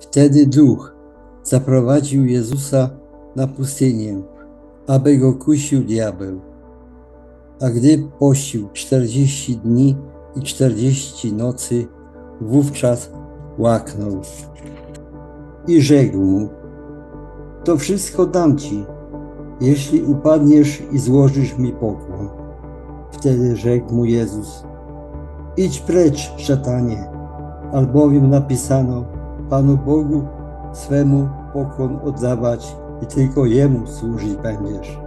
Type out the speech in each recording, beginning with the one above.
Wtedy duch zaprowadził Jezusa na pustynię, aby go kusił diabeł. A gdy pościł czterdzieści dni i czterdzieści nocy, wówczas łaknął. I rzekł mu, to wszystko dam ci, jeśli upadniesz i złożysz mi pokłon. Wtedy rzekł mu Jezus, idź precz, szatanie, albowiem napisano, Panu Bogu swemu pokłon oddawać i tylko Jemu służyć będziesz.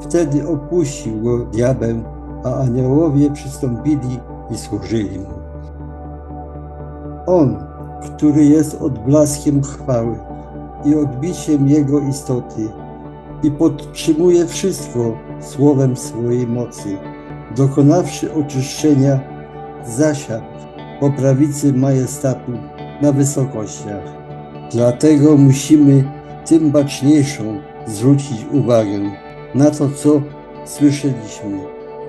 Wtedy opuścił go diabeł, a aniołowie przystąpili i służyli mu. On, który jest odblaskiem chwały i odbiciem Jego istoty i podtrzymuje wszystko słowem swojej mocy, dokonawszy oczyszczenia, zasiadł po prawicy majestatu na wysokościach. Dlatego musimy tym baczniejszą zwrócić uwagę na to, co słyszeliśmy,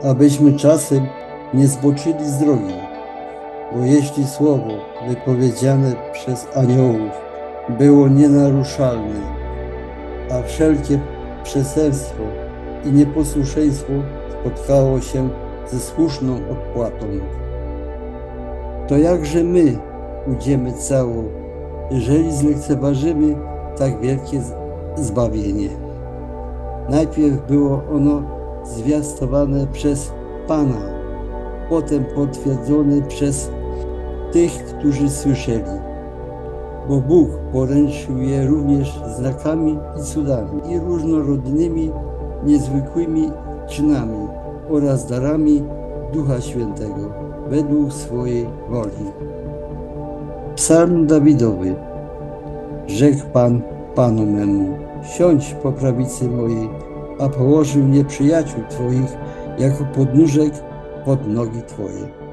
abyśmy czasem nie zboczyli z drogi. Bo jeśli słowo wypowiedziane przez aniołów było nienaruszalne, a wszelkie przestępstwo i nieposłuszeństwo spotkało się ze słuszną odpłatą, to jakże my ujdziemy cało, jeżeli zlekceważymy tak wielkie zbawienie. Najpierw było ono zwiastowane przez Pana, potem potwierdzone przez tych, którzy słyszeli. Bo Bóg poręczył je również znakami i cudami i różnorodnymi, niezwykłymi czynami oraz darami Ducha Świętego według swojej woli. Psalm Dawidowy. Rzekł Pan Panu memu, siądź po prawicy mojej, a położył nieprzyjaciół Twoich jako podnóżek pod nogi Twoje.